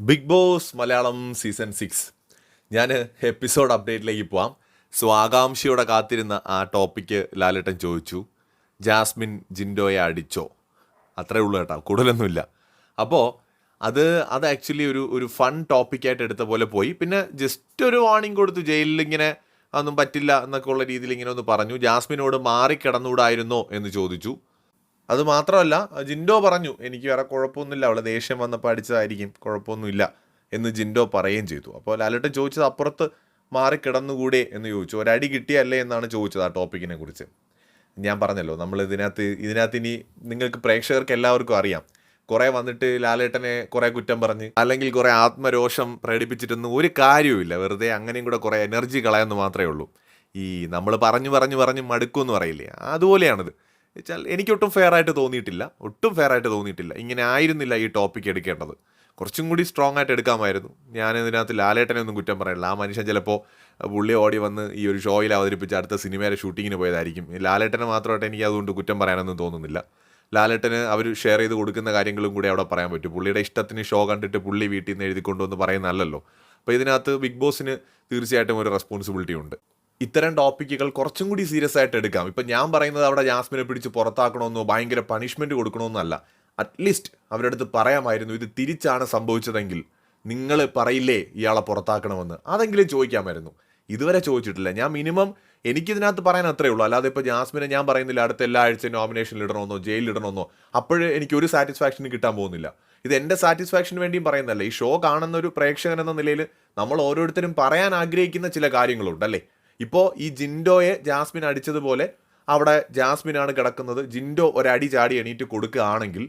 Bigg Boss Malayalam season six. ഞാൻ episode അപ്ഡേറ്റിലേക്ക് പോവാം. സോ ആകാംക്ഷയോടെ കാത്തിരുന്ന ആ ടോപ്പിക്ക് ലാലേട്ടൻ ചോദിച്ചു. ജാസ്മിൻ ജിൻഡോയെ അടിച്ചോ? അത്രേ ഉള്ളൂ കേട്ടോ കൂടുതലൊന്നുമില്ല. അപ്പോൾ അത് അത് ആക്ച്വലി ഒരു ഒരു ഫൺ ടോപ്പിക്കായിട്ട് എടുത്ത പോലെ പോയി. പിന്നെ ജസ്റ്റ് ഒരു വാർണിംഗ് കൊടുത്തു ജയിലിൽ ഇങ്ങനെ അതൊന്നും പറ്റില്ല എന്നൊക്കെ ഉള്ള രീതിയിൽ ഇങ്ങനെ ഒന്ന് പറഞ്ഞു. ജാസ്മിനോട് മാറിക്കിടന്നുകൂടായിരുന്നോ എന്ന് ചോദിച്ചു. അത് മാത്രമല്ല ജിൻഡോ പറഞ്ഞു എനിക്ക് വേറെ കുഴപ്പമൊന്നുമില്ല അവളെ ദേഷ്യം വന്നപ്പോൾ അടിച്ചതായിരിക്കും കുഴപ്പമൊന്നുമില്ല എന്ന് ജിൻഡോ പറയുകയും ചെയ്തു. അപ്പോൾ ലാലേട്ടൻ ചോദിച്ചത് അപ്പുറത്ത് മാറി കിടന്നുകൂടെ എന്ന് ചോദിച്ചു. ഒരടി കിട്ടിയല്ലേ എന്നാണ് ചോദിച്ചത് ആ ടോപ്പിക്കിനെ കുറിച്ച്. ഞാൻ പറഞ്ഞല്ലോ നമ്മൾ ഇതിനകത്ത് ഇതിനകത്ത് ഇനി നിങ്ങൾക്ക് പ്രേക്ഷകർക്ക് എല്ലാവർക്കും അറിയാം. കുറേ വന്നിട്ട് ലാലേട്ടനെ കുറേ കുറ്റം പറഞ്ഞ് അല്ലെങ്കിൽ കുറേ ആത്മരോഷം പ്രകടിപ്പിച്ചിട്ടൊന്നും ഒരു കാര്യവുമില്ല. വെറുതെ അങ്ങനെയും കൂടെ കുറേ എനർജി കളയെന്ന് മാത്രമേ ഉള്ളൂ. ഈ നമ്മൾ പറഞ്ഞു പറഞ്ഞു പറഞ്ഞ് മടുക്കുമെന്ന് പറയില്ലേ? അതുപോലെയാണിത്. വെച്ചാൽ എനിക്കൊട്ടും ഫെയർ ആയിട്ട് തോന്നിയിട്ടില്ല. ഒട്ടും ഫെയർ ആയിട്ട് തോന്നിയിട്ടില്ല. ഇങ്ങനെ ആയിരുന്നില്ല ഈ ടോപ്പിക് എടുക്കേണ്ടത്. കുറച്ചും കൂടി സ്ട്രോങ് ആയിട്ട് എടുക്കാമായിരുന്നു. ഞാൻ ഇതിനകത്ത് ലാലേട്ടനെ ഒന്നും കുറ്റം പറയില്ല ആ മനുഷ്യൻ ചിലപ്പോൾ പുള്ളി ഓടി വന്ന് ഈ ഒരു ഷോയിൽ അവതരിപ്പിച്ച് അടുത്ത സിനിമയുടെ ഷൂട്ടിങ്ങിന് പോയതായിരിക്കും. ലാലേട്ടനെ മാത്രമായിട്ട് എനിക്ക് അതുകൊണ്ട് കുറ്റം പറയാനൊന്നും തോന്നുന്നില്ല. ലാലേട്ടന് അവർ ഷെയർ ചെയ്ത് കൊടുക്കുന്ന കാര്യങ്ങളും കൂടി അവിടെ പറയാൻ പറ്റും. പുള്ളിയുടെ ഇഷ്ടത്തിന് ഷോ കണ്ടിട്ട് പുള്ളി വീട്ടിൽ നിന്ന് എഴുതിക്കൊണ്ടുവന്ന് പറയുന്നതല്ലല്ലോ. അപ്പോൾ ഇതിനകത്ത് ബിഗ് ബോസിന് തീർച്ചയായിട്ടും ഒരു റെസ്പോൺസിബിലിറ്റി ഉണ്ട്. ഇത്തരം ടോപ്പിക്കുകൾ കുറച്ചും കൂടി സീരിയസ് ആയിട്ട് എടുക്കാം. ഇപ്പം ഞാൻ പറയുന്നത് അവിടെ ജാസ്മിനെ പിടിച്ച് പുറത്താക്കണമെന്നോ ഭയങ്കര പണിഷ്മെന്റ് കൊടുക്കണമെന്നല്ല. അറ്റ്ലീസ്റ്റ് അവരുടെ അടുത്ത് പറയാമായിരുന്നു ഇത് തിരിച്ചാണ് സംഭവിച്ചതെങ്കിൽ നിങ്ങൾ പറയില്ലേ ഇയാളെ പുറത്താക്കണമെന്ന്? അതെങ്കിലും ചോദിക്കാമായിരുന്നു. ഇതുവരെ ചോദിച്ചിട്ടില്ല. ഞാൻ മിനിമം എനിക്കിതിനകത്ത് പറയാൻ അത്രേ ഉള്ളൂ. അല്ലാതെ ഇപ്പോൾ ജാസ്മിനെ ഞാൻ പറയുന്നില്ല അടുത്ത എല്ലാ ആഴ്ചയും നോമിനേഷനിൽ ഇടണമെന്നോ ജയിലിൽ ഇടണമെന്നോ. അപ്പോഴേ എനിക്ക് ഒരു സാറ്റിസ്ഫാക്ഷനും കിട്ടാൻ പോകുന്നില്ല. ഇത് എന്റെ സാറ്റിസ്ഫാക്ഷന് വേണ്ടിയും പറയുന്നതല്ല. ഈ ഷോ കാണുന്ന ഒരു പ്രേക്ഷകൻ എന്ന നിലയിൽ നമ്മൾ ഓരോരുത്തരും പറയാൻ ആഗ്രഹിക്കുന്ന ചില കാര്യങ്ങളുണ്ട് അല്ലേ? ഇപ്പോൾ ഈ ജിൻഡോയെ ജാസ്മിൻ അടിച്ചതുപോലെ അവിടെ ജാസ്മിനാണ് കിടക്കുന്നത്. ജിൻഡോ ഒരടി ചാടി എണീറ്റ് കൊടുക്കുകയാണെങ്കിൽ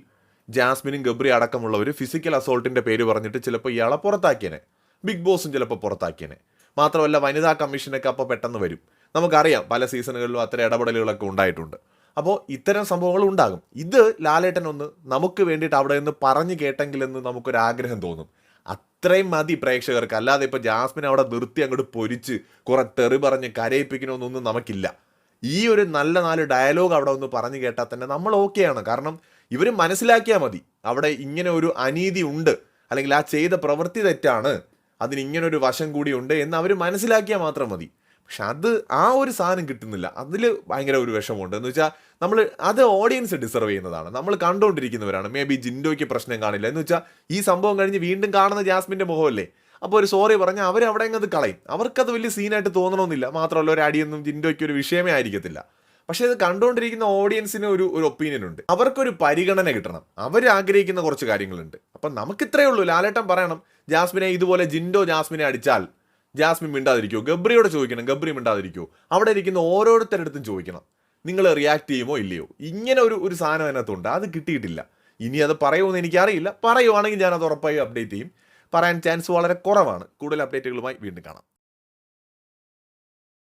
ജാസ്മിനും ഗബ്രി അടക്കമുള്ളവർ ഫിസിക്കൽ അസോൾട്ടിന്റെ പേര് പറഞ്ഞിട്ട് ചിലപ്പോൾ ഇയാളെ പുറത്താക്കിയനെ. ബിഗ് ബോസും ചിലപ്പോൾ പുറത്താക്കിയനെ. മാത്രമല്ല വനിതാ കമ്മീഷനൊക്കെ അപ്പോൾ പെട്ടെന്ന് വരും. നമുക്കറിയാം പല സീസണുകളിലും അത്ര ഇടപെടലുകളൊക്കെ ഉണ്ടായിട്ടുണ്ട്. അപ്പോൾ ഇത്തരം സംഭവങ്ങൾ ഉണ്ടാകും. ഇത് ലാലേട്ടൻ ഒന്ന് നമുക്ക് വേണ്ടിയിട്ട് അവിടെ നിന്ന് പറഞ്ഞു കേട്ടെങ്കിലെന്ന് നമുക്കൊരാഗ്രഹം തോന്നും. അത്രയും മതി പ്രേക്ഷകർക്ക്. അല്ലാതെ ഇപ്പോൾ ജാസ്മിൻ അവിടെ നിർത്തി അങ്ങോട്ട് പൊരിച്ച് കുറെ തെറി പറഞ്ഞ് കരയിപ്പിക്കണമെന്നൊന്നും നമുക്കില്ല. ഈ ഒരു നല്ല നാല് ഡയലോഗ് അവിടെ ഒന്ന് പറഞ്ഞു കേട്ടാൽ തന്നെ നമ്മൾ ഓക്കെയാണ് കാരണം ഇവർ മനസ്സിലാക്കിയാൽ മതി. അവിടെ ഇങ്ങനെ ഒരു അനീതി ഉണ്ട്. അല്ലെങ്കിൽ ആ ചെയ്ത പ്രവൃത്തി തെറ്റാണ്. അതിന് ഇങ്ങനൊരു വശം കൂടി ഉണ്ട് എന്ന് അവർ മനസ്സിലാക്കിയാൽ മാത്രം മതി. പക്ഷെ അത് ആ ഒരു സാധനം കിട്ടുന്നില്ല. അതിൽ ഭയങ്കര ഒരു വിഷമമുണ്ട്. എന്ന് വെച്ചാൽ നമ്മൾ അത് ഓഡിയൻസ് ഡിസർവ് ചെയ്യുന്നതാണ്. നമ്മൾ കണ്ടുകൊണ്ടിരിക്കുന്നവരാണ് മേ ബി ജിൻഡോയ്ക്ക് പ്രശ്നം കാണില്ല. എന്ന് വെച്ചാൽ ഈ സംഭവം കഴിഞ്ഞ് വീണ്ടും കാണുന്ന ജാസ്മിന്റെ മുഖമല്ലേ? അപ്പോൾ ഒരു സോറി പറഞ്ഞാൽ അവർ അവിടെ അങ്ങ് കളയും. അവർക്കത് വലിയ സീനായിട്ട് തോന്നണമെന്നില്ല മാത്രമല്ല ഒരു അടിയൊന്നും ജിൻഡോയ്ക്ക് ഒരു വിഷയമേ ആയിരിക്കത്തില്ല. പക്ഷേ ഇത് കണ്ടുകൊണ്ടിരിക്കുന്ന ഓഡിയൻസിന് ഒരു ഒരു ഒപ്പീനിയൻ ഉണ്ട്. അവർക്കൊരു പരിഗണന കിട്ടണം. അവർ ആഗ്രഹിക്കുന്ന കുറച്ച് കാര്യങ്ങളുണ്ട്. അപ്പം നമുക്ക് ഇത്രയേ ഉള്ളൂ. ലാലേട്ടൻ പറയണം ജാസ്മിനെ ഇതുപോലെ ജിൻഡോ ജാസ്മിനെ അടിച്ചാൽ ജാസ്മിൻ മിണ്ടാതിരിക്കുമോ ഗബ്രിയോട് ചോദിക്കണം ഗബ്രി മിണ്ടാതിരിക്കോ അവിടെ ഇരിക്കുന്ന ഓരോരുത്തരുടെ അടുത്തും ചോദിക്കണം. നിങ്ങൾ റിയാക്ട് ചെയ്യുമോ ഇല്ലയോ? ഇങ്ങനെ ഒരു ഒരു സാധനം അതിനകത്തുണ്ട്. അത് കിട്ടിയിട്ടില്ല. ഇനി അത് പറയുമോ പറയുമെന്ന് എനിക്കറിയില്ല. പറയുവാണെങ്കിൽ ഞാൻ അത് ഉറപ്പായി അപ്ഡേറ്റ് ചെയ്യും. പറയാൻ ചാൻസ് വളരെ കുറവാണ്. കൂടുതൽ അപ്ഡേറ്റുകളുമായി വീണ്ടും കാണാം.